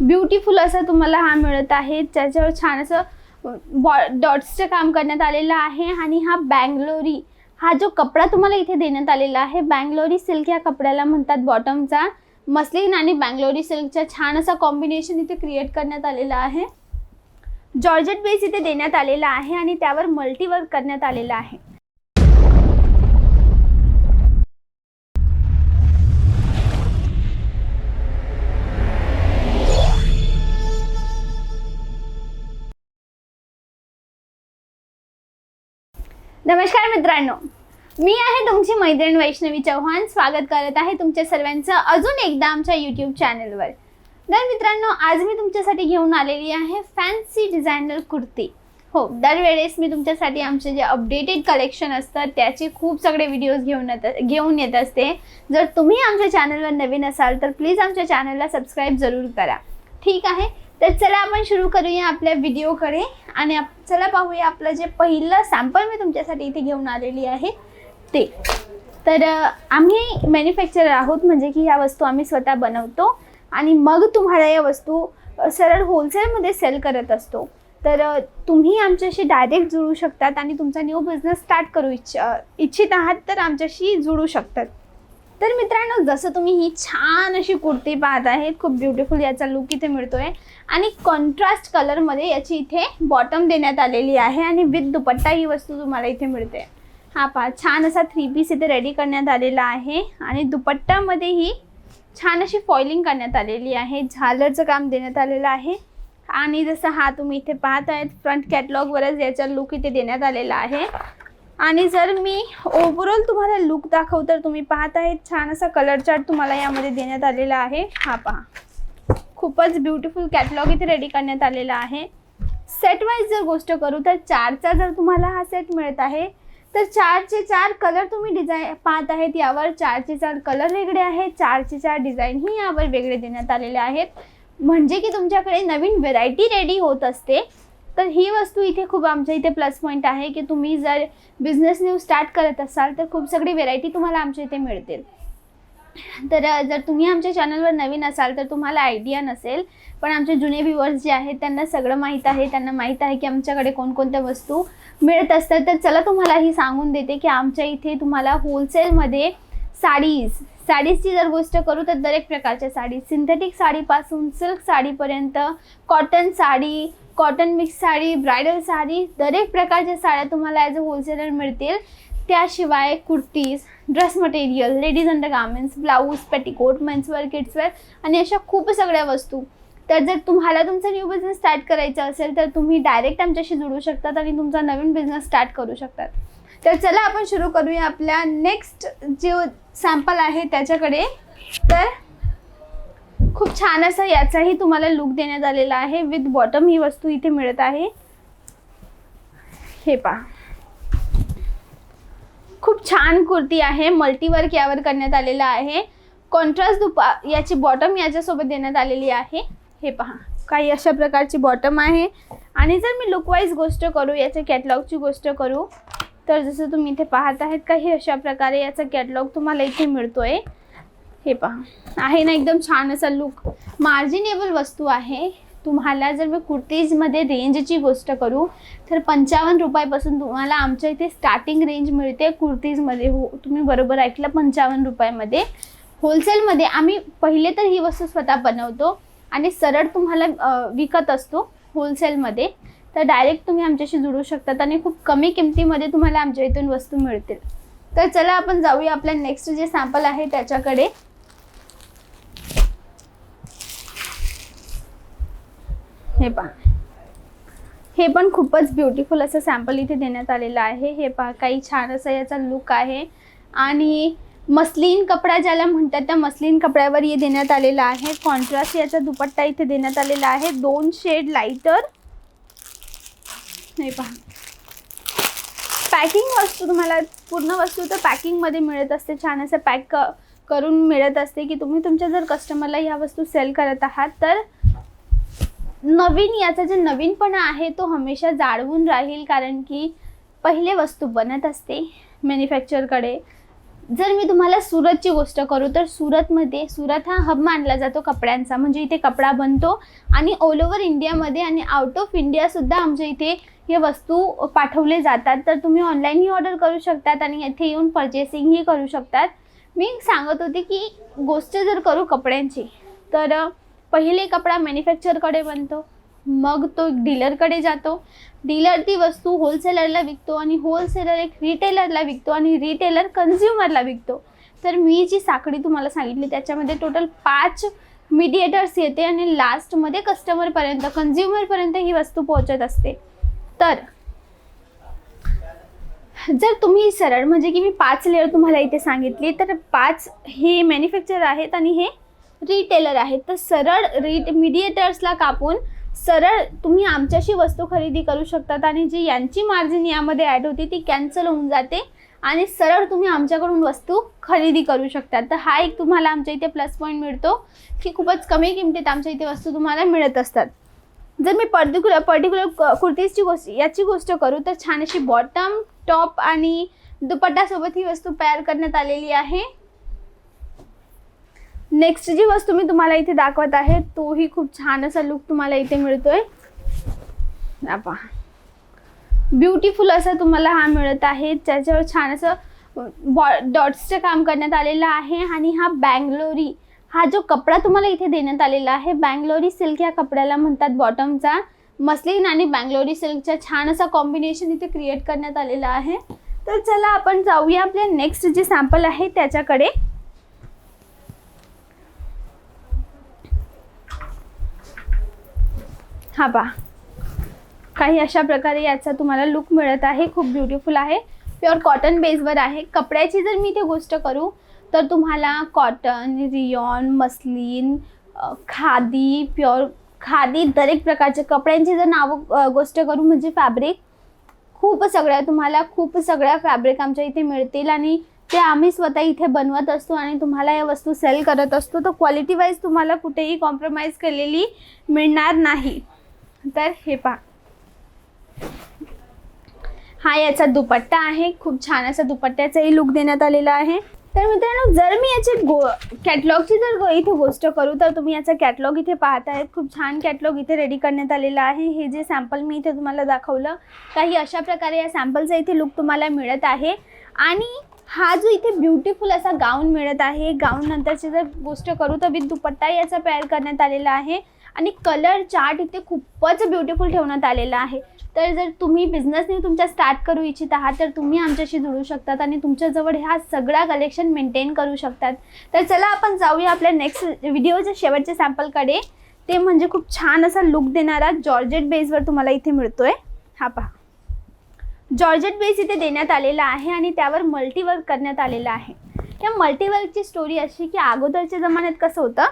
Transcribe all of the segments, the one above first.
Beautiful असं तुम्हाला हा मिळत आहे. त्याच्यावर छान असं बॉ डॉट्सचं काम करण्यात आलेलं आहे आणि हा बँगलोरी हा जो कपडा तुम्हाला इथे देण्यात आलेला आहे बँगलोरी सिल्क या कपड्याला म्हणतात बॉटमचा. मस्लिन आणि बँगलोरी सिल्कचा छान असा कॉम्बिनेशन इथे क्रिएट करण्यात आलेला आहे. जॉर्जेट बेस इथे देण्यात आलेला आहे आणि त्यावर मल्टीवर्क करण्यात आलेला आहे. नमस्कार मित्रांनो. मी आहे तुमची मैत्रीण वैष्णवी चव्हाण. स्वागत करत आहे तुमच्या सर्वांचं अजून एकदा आमच्या यूट्यूब चॅनलवर तर मित्रांनो आज मी तुमच्यासाठी घेऊन आलेली आहे फॅन्सी डिझायनर कुर्ती. हो दरवेळेस मी तुमच्यासाठी आमचे जे अपडेटेड कलेक्शन असतात त्याचे खूप सगळे व्हिडिओज घेऊन येत घेऊन येत असते. जर तुम्ही आमच्या चॅनलवर नवीन असाल तर प्लीज आमच्या चॅनलला सबस्क्राईब जरूर करा. ठीक आहे? तर चला आपण सुरू करूया आपल्या व्हिडिओकडे आणि आप- चला पाहूया आपलं जे पहिलं सॅम्पल मी तुमच्यासाठी इथे घेऊन आलेली आहे ते. तर आम्ही मॅन्युफॅक्चरर आहोत म्हणजे की ह्या वस्तू आम्ही स्वतः बनवतो. आणि मग तुम्हाला या वस्तू सरळ होलसेलमध्ये सेल करत असतो. तर तुम्ही आमच्याशी डायरेक्ट जुळू शकतात आणि तुमचा न्यू बिझनेस स्टार्ट करू इच्छ इच्छित आहात तर आमच्याशी जुळू शकतात. तर मित्रांनो जसं तुम्ही ही छान अशी कुर्ती पाहत आहेत खूप ब्युटिफुल याचा लुक इथे मिळतोय. आणि कॉन्ट्रास्ट कलरमध्ये याची इथे बॉटम देण्यात आलेली आहे आणि विथ दुपट्टा ही वस्तू तुम्हाला इथे मिळते. हा पहा छान असा थ्री पीस इथे रेडी करण्यात आलेला आहे आणि दुपट्ट्यामध्येही छान अशी फॉइलिंग करण्यात आलेली आहे झालरचं काम देण्यात आलेलं आहे. आणि जसं हा तुम्ही इथे पाहत आहेत फ्रंट कॅटलॉगवरच याचा लुक इथे देण्यात आलेला आहे. आणि जर मी ओव्हरऑल तुम्हाला लुक दाखव तर तुम्ही पाहत आहेत छान असा कलर चार्ट तुम्हाला यामध्ये देण्यात आलेला आहे. हा पहा. खूपच ब्युटिफुल कॅटलॉग इथे रेडी करण्यात आलेला आहे. सेट वाईज जर गोष्ट करू तर चारचा जर तुम्हाला हा सेट मिळत आहे तर चारचे चार कलर तुम्ही डिझाईन पाहत आहेत यावर. चारचे चार कलर वेगळे आहेत चारचे चार डिझाईनही यावर वेगळे देण्यात आलेले आहेत. म्हणजे की तुमच्याकडे नवीन व्हेरायटी रेडी होत असते. तर ही वस्तू इथे खूप आमच्या इथे प्लस पॉईंट आहे की तुम्ही जर बिझनेस न्यू स्टार्ट करत असाल तर खूप सगळी व्हेरायटी तुम्हाला आमच्या इथे मिळतील. तर जर तुम्ही आमच्या चॅनलवर नवीन असाल तर तुम्हाला आयडिया नसेल पण आमचे जुने व्ह्युअर्स जे आहेत त्यांना सगळं माहीत आहे त्यांना माहीत आहे की आमच्याकडे कोणकोणत्या वस्तू मिळत असतात. तर चला तुम्हाला ही सांगून देते की आमच्या इथे तुम्हाला होलसेलमध्ये साडीज साडीजची जर गोष्ट करू तर दरेक प्रकारच्या साडी सिंथेटिक साडीपासून silk साडीपर्यंत cotton sari cotton mix sari bridal sari दरेक प्रकारच्या साड्या तुम्हाला ॲज अ होलसेलर मिळतील. त्याशिवाय kurtis dress material ladies undergarments blouse petticoat menswear kidswear आणि अशा खूप सगळ्या वस्तू. तर जर तुम्हाला तुमचा न्यू बिझनेस स्टार्ट करायचा असेल तर तुम्ही डायरेक्ट आमच्याशी जुळू शकतात आणि तुमचा नवीन बिझनेस स्टार्ट करू शकतात. तर चला आपण सुरू करूया आपल्या नेक्स्ट जे सॅम्पल आहे त्याच्याकडे. तर खूप छान असं याचाही तुम्हाला लुक देण्यात आलेला आहे. विथ बॉटम ही वस्तू इथे मिळत आहे. हे पहा. खूप छान कुर्ती आहे. मल्टीवर्क यावर करण्यात आलेला आहे. कॉन्ट्रास्ट दुपा याची बॉटम याच्यासोबत देण्यात आलेली आहे. हे पहा. काही अशा प्रकारची बॉटम आहे. आणि जर मी लुकवाईज गोष्ट करू याच्या कॅटलॉगची गोष्ट करू तर जसं तुम्ही इथे पाहत आहेत काही अशा प्रकारे याचा कॅटलॉग तुम्हाला इथे मिळतो आहे हे पहा. आहे ना एकदम छान असा लुक मार्जिनेबल वस्तू आहे. तुम्हाला जर मी कुर्तीजमध्ये रेंजची गोष्ट करू तर पंचावन्न रुपयापासून तुम्हाला आमच्या इथे स्टार्टिंग रेंज मिळते कुर्तीजमध्ये हो तुम्ही बरोबर ऐकलं पंचावन्न रुपयामध्ये. होलसेलमध्ये आम्ही पहिले तर ही वस्तू स्वतः बनवतो आणि सरळ तुम्हाला विकत असतो होलसेलमध्ये तर डायरेक्ट तुम्ही आमच्याशी जुळू शकतात आणि खूप कमी किमतीमध्ये तुम्हाला आमच्या इथून वस्तू मिळतील. तर चला आपण जाऊया आपल्या नेक्स्ट जे सॅम्पल आहे त्याच्याकडे. हे पहा. हे पण खूपच ब्युटिफुल असं सॅम्पल इथे देण्यात आलेलं आहे. हे पहा काही छान असं याचा लुक आहे. आणि मस्लिन कपडा ज्याला म्हणतात त्या मस्लिन कपड्यावर हे देण्यात आलेला आहे. कॉन्ट्रास्ट याचा दुपट्टा इथे देण्यात आलेला आहे. दोन शेड लाईटर हे पहा. पॅकिंग वस्तू तुम्हाला पूर्ण वस्तू तर पॅकिंगमध्ये मिळत असते. छान असं पॅक क करून मिळत असते की तुम्ही तुमच्या जर कस्टमरला ह्या वस्तू सेल करत आहात तर नवीन याचा जे नवीनपणा आहे तो हमेशा जाळवून राहील कारण की पहिले वस्तू बनत असते मॅन्युफॅक्चरकडे जर मी तुम्हाला सुरतची गोष्ट करू तर सुरतमध्ये सुरत हा हब मानला जातो कपड्यांचा. म्हणजे इथे कपडा बनतो आणि ऑल ओव्हर इंडियामध्ये आणि आउट ऑफ इंडियासुद्धा आमच्या इथे हे वस्तू पाठवले जातात. तर तुम्ही ऑनलाईनही ऑर्डर करू शकतात आणि इथे येऊन पर्चेसिंगही करू शकतात. मी सांगत होते की गोष्ट जर करू कपड्यांची तर पहिले कपडा मॅन्युफॅक्चरकडे बनतो मग तो डीलरकडे जातो. डीलर ती वस्तू होलसेलरला विकतो आणि होलसेलर एक रिटेलरला विकतो आणि रिटेलर कन्झ्युमरला विकतो. तर मी जी साखळी तुम्हाला सांगितली त्याच्यामध्ये टोटल पाच मिडिएटर्स येते आणि लास्टमध्ये कस्टमरपर्यंत कन्झ्युमरपर्यंत ही वस्तू पोहोचत असते. तर जर तुम्ही सरळ म्हणजे की मी पाच लेअर तुम्हाला इथे सांगितली तर पाच हे मॅन्युफॅक्चर आहेत आणि हे रिटेलर आहेत. तर सरळ रिट मिडिएटर्सला कापून सरळ तुम्ही आमच्याशी वस्तू खरेदी करू शकतात आणि जी यांची मार्जिन यामध्ये ॲड होती ती कॅन्सल होऊन जाते आणि सरळ तुम्ही आमच्याकडून वस्तू खरेदी करू शकतात. तर हा एक तुम्हाला आमच्या इथे प्लस पॉईंट मिळतो की खूपच कमी किमतीत आमच्या इथे वस्तू तुम्हाला मिळत असतात. जर मी पर्टिक्युलर पर्टिक्युलर कुर्तीजची गोष्ट याची गोष्ट करू तर छान अशी बॉटम टॉप आणि दुपट्टासोबत ही वस्तू तयार करण्यात आलेली आहे. नेक्स्ट जी वस्तू मी तुम्हाला इथे दाखवत आहे तोही खूप छान असा लुक तुम्हाला इथे मिळतोय. ब्युटिफुल असा तुम्हाला हा मिळत आहे. त्याच्यावर छान असं बॉ डॉट्सचं काम करण्यात आलेलं आहे आणि हा बँगलोरी हा जो कपडा तुम्हाला इथे देण्यात आलेला आहे बँगलोरी सिल्क या कपड्याला म्हणतात बॉटमचा मस्लिन आणि बँगलोरी सिल्कचा छान असा कॉम्बिनेशन इथे क्रिएट करण्यात आलेला आहे. तर चला आपण जाऊया आपल्या नेक्स्ट जे सॅम्पल आहे त्याच्याकडे. हा पा काही अशा प्रकारे याचा तुम्हाला लुक मिळत आहे. खूप ब्युटिफुल आहे. प्युअर कॉटन बेसवर आहे. कपड्याची जर मी इथे गोष्ट करू तर तुम्हाला cotton rayon muslin khadi pure khadi दरेक प्रकारचे कपड्यांची जर नावं गोष्ट करू म्हणजे फॅब्रिक खूप सगळ्या तुम्हाला खूप सगळ्या फॅब्रिक आमच्या इथे मिळतील आणि ते आम्ही स्वतः इथे बनवत असतो आणि तुम्हाला या वस्तू सेल करत असतो. तर क्वालिटी वाईज तुम्हाला कुठेही कॉम्प्रोमाइज केलेली मिळणार नाही. तर हे पहा. हा याचा दुपट्टा आहे. खूप छान असा दुपट्ट्याचाही लुक देण्यात आलेला आहे. तर मित्रांनो जर मी याची गो कॅटलॉगची जर इथे गोष्ट करू तर तुम्ही याचा कॅटलॉग इथे पाहत आहेत खूप छान कॅटलॉग इथे रेडी करण्यात आलेला आहे. हे जे सॅम्पल मी इथे तुम्हाला दाखवलं काही अशा प्रकारे या सॅम्पलचा इथे लुक तुम्हाला मिळत आहे. आणि हा जो इथे ब्युटिफुल असा गाऊन मिळत आहे. गाऊन नंतरची जर गोष्ट करू तर विथ दुपट्टा याचा पेअर करण्यात आलेला आहे. आणि कलर चार्ट इथे खूपच ब्युटिफुल ठेवण्यात आलेला आहे. तर जर तुम्ही बिझनेसने तुमच्या स्टार्ट करू इच्छित आहात तर तुम्ही आमच्याशी जुळू शकतात आणि तुमच्याजवळ ह्या सगळा कलेक्शन मेंटेन करू शकतात. तर चला आपण जाऊया आपल्या नेक्स्ट व्हिडिओच्या शेवटच्या सॅम्पलकडे ते म्हणजे खूप छान असा लुक देणारा जॉर्जेट बेसवर तुम्हाला इथे मिळतो आहे हा पहा. जॉर्जेट बेस इथे देण्यात आलेला आहे आणि त्यावर मल्टीवर्क करण्यात आलेलं आहे. या मल्टीवर्कची स्टोरी अशी की अगोदरच्या जमान्यात कसं होतं?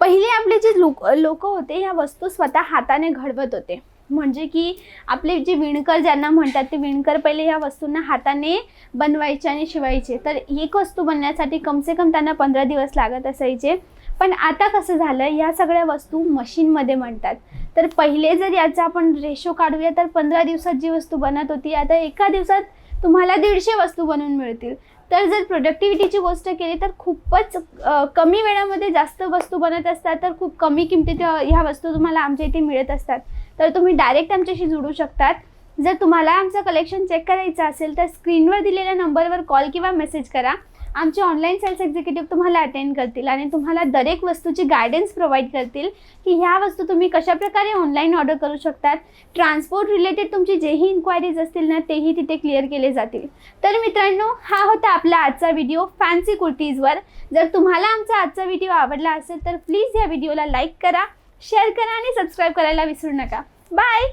पहिले आपले जे लोक लोक होते ह्या वस्तू स्वतः हाताने घडवत होते. म्हणजे की आपले जे विणकर ज्यांना म्हणतात ते विणकर पहिले ह्या वस्तूंना हाताने बनवायचे आणि शिवायचे. तर एक वस्तू बनण्यासाठी कमसे कम त्यांना पंधरा दिवस लागत असायचे. पण आता कसं झालं या सगळ्या वस्तू मशीनमध्ये म्हणतात. तर पहिले जर याचा आपण रेशो काढूया तर पंधरा दिवसात जी वस्तू बनत होती आता एका दिवसात तुम्हाला दीडशे वस्तू बनवून मिळतील. तर जर प्रोडक्टिव्हिटीची गोष्ट केली तर खूपच कमी वेळामध्ये जास्त वस्तू बनत असतात तर खूप कमी किमतीत ह्या वस्तू तुम्हाला आमच्या इथे मिळत असतात. तर तुम्ही डायरेक्ट आमच्याशी जुळू शकतात. जर तुम्हाला आमचं कलेक्शन चेक करायचं असेल तर स्क्रीनवर दिलेल्या नंबरवर कॉल किंवा मेसेज करा. आमचे ऑनलाईन सेल्स एक्झिक्युटिव्ह तुम्हाला अटेंड करतील आणि तुम्हाला दरेक वस्तूची गायडन्स प्रोव्हाइड करतील की ह्या वस्तू तुम्ही कशाप्रकारे ऑनलाईन ऑर्डर करू शकतात. ट्रान्सपोर्ट रिलेटेड तुमची जेही इन्क्वायरीज असतील ना तेही तिथे क्लिअर केले जातील. तर मित्रांनो हा होता आपला आजचा व्हिडिओ फॅन्सी कुर्तीजवर जर तुम्हाला आमचा आजचा व्हिडिओ आवडला असेल तर प्लीज या व्हिडिओला लाईक करा शेअर करा आणि सबस्क्राईब करायला विसरू नका. बाय